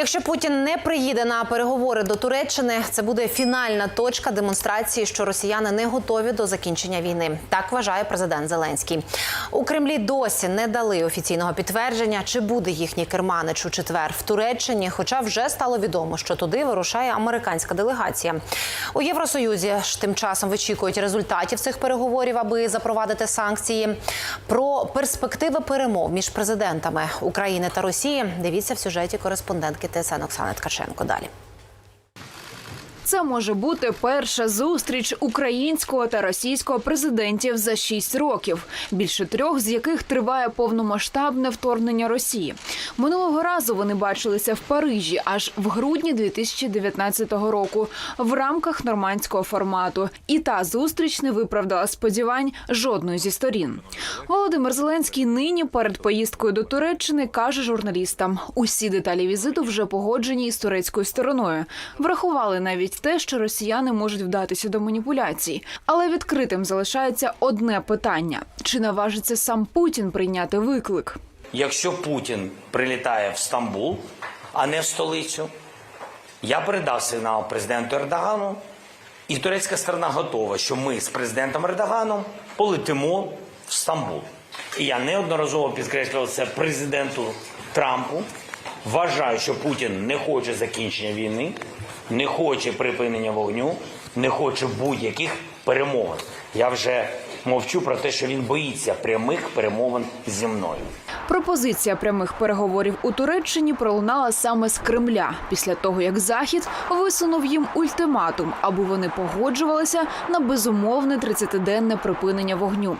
Якщо Путін не приїде на переговори до Туреччини, це буде фінальна точка демонстрації, що росіяни не готові до закінчення війни. Так вважає президент Зеленський. У Кремлі досі не дали офіційного підтвердження, чи буде їхній керманич у четвер в Туреччині. Хоча вже стало відомо, що туди вирушає американська делегація. У Євросоюзі ж тим часом вичікують результатів цих переговорів, аби запровадити санкції. Про перспективи перемов між президентами України та Росії дивіться в сюжеті кореспондентки ТСН Оксана Ткаченко. Далі. Це може бути перша зустріч українського та російського президентів за шість років, більше трьох з яких триває повномасштабне вторгнення Росії. Минулого разу вони бачилися в Парижі аж в грудні 2019 року в рамках нормандського формату. І та зустріч не виправдала сподівань жодної зі сторін. Володимир Зеленський нині перед поїздкою до Туреччини каже журналістам: усі деталі візиту вже погоджені із турецькою стороною. Врахували навіть те, що росіяни можуть вдатися до маніпуляцій. Але відкритим залишається одне питання: чи наважиться сам Путін прийняти виклик? Якщо Путін прилітає в Стамбул, а не в столицю, я передав сигнал президенту Ердогану, і турецька сторона готова, що ми з президентом Ердоганом полетимо в Стамбул. І я неодноразово підкреслював це президенту Трампу. Вважаю, що Путін не хоче закінчення війни, не хоче припинення вогню, не хоче будь-яких перемовин. Я вже мовчу про те, що він боїться прямих перемовин зі мною. Пропозиція прямих переговорів у Туреччині пролунала саме з Кремля після того, як Захід висунув їм ультиматум, аби вони погоджувалися на безумовне 30-денне припинення вогню.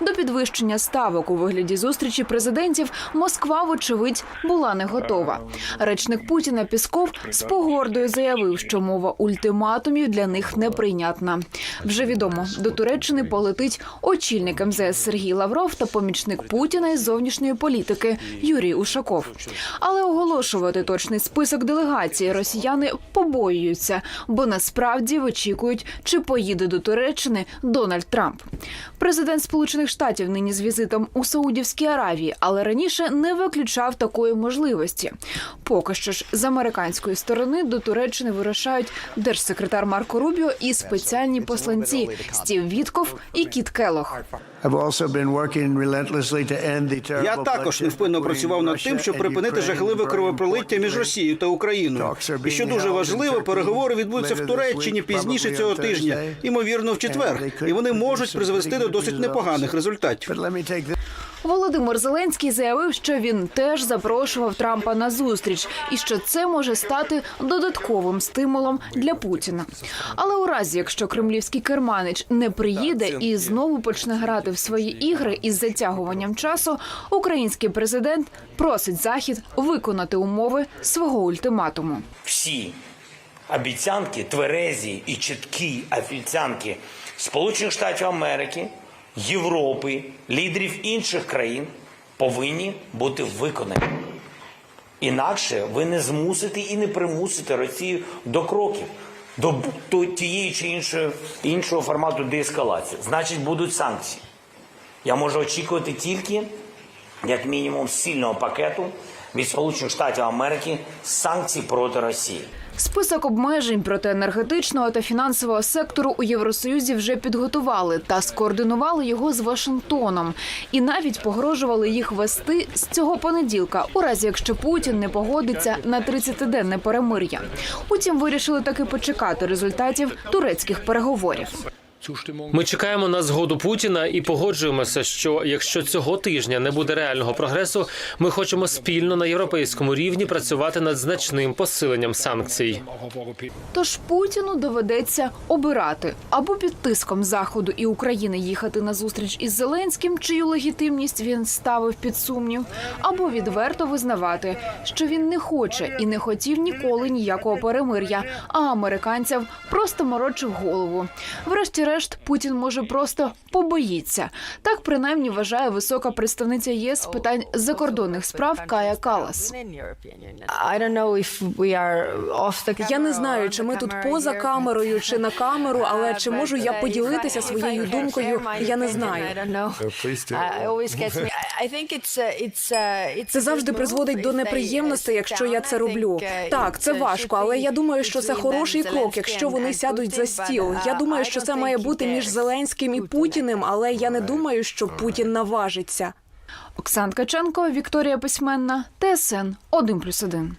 До підвищення ставок у вигляді зустрічі президентів Москва, вочевидь, була не готова. Речник Путіна Пісков з погордою заявив, що мова ультиматумів для них неприйнятна. Вже відомо, до Туреччини полетить очільник МЗС Сергій Лавров та помічник Путіна із зовнішньої політики Юрій Ушаков. Але оголошувати точний список делегації росіяни побоюються, бо насправді вичікують, чи поїде до Туреччини Дональд Трамп. Президент Сполучених Штатів нині з візитом у Саудівській Аравії, але раніше не виключав такої можливості. Поки що ж з американської сторони до Туреччини вирушають держсекретар Марко Рубіо і спеціальні посланці Стів Вітков і Кіт Келох. Я також невпинно працював над тим, щоб припинити жахливе кровопролиття між Росією та Україною. І що дуже важливо, переговори відбудуться в Туреччині пізніше цього тижня, ймовірно, в четвер, і вони можуть призвести до досить непоганих результатів. Володимир Зеленський заявив, що він теж запрошував Трампа на зустріч, і що це може стати додатковим стимулом для Путіна. Але у разі, якщо кремлівський керманич не приїде і знову почне грати в свої ігри із затягуванням часу, український президент просить захід виконати умови свого ультиматуму. всі обіцянки, тверезі і чіткі обіцянки Сполучених Штатів Америки, Європи, лідерів інших країн повинні бути виконані. Інакше ви не змусите і не примусите Росію до кроків, до тієї чи іншої іншого формату деескалації. Значить, будуть санкції. Я можу очікувати тільки, як мінімум, сильного пакету від Сполучених Штатів Америки санкцій проти Росії. Список обмежень проти енергетичного та фінансового сектору у Євросоюзі вже підготували та скоординували його з Вашингтоном, і навіть погрожували їх вести з цього понеділка, у разі якщо Путін не погодиться на 30-денне перемир'я. Утім, вирішили таки почекати результатів турецьких переговорів. Ми чекаємо на згоду Путіна і погоджуємося, що якщо цього тижня не буде реального прогресу, ми хочемо спільно на європейському рівні працювати над значним посиленням санкцій. Тож Путіну доведеться обирати або під тиском заходу і України їхати на зустріч із Зеленським, чию легітимність він ставив під сумнів, або відверто визнавати, що він не хоче і не хотів ніколи ніякого перемир'я, а американців просто морочив голову. Врешті-решт врешті-решт, Путін може просто побоїться. Так принаймні вважає висока представниця ЄС з питань закордонних справ Кая Калас. Я не знаю, чи ми тут поза камерою, чи на камеру, але чи можу я поділитися своєю думкою? Я не знаю. Це завжди призводить до неприємностей, якщо я це роблю. Так, це важко, але я думаю, що це хороший крок, якщо вони сядуть за стіл. Я думаю, що це має бути між Зеленським і Путіним, але я не думаю, що Путін наважиться. Оксан Ткаченко, Вікторія Письменна, ТСН 1+,1.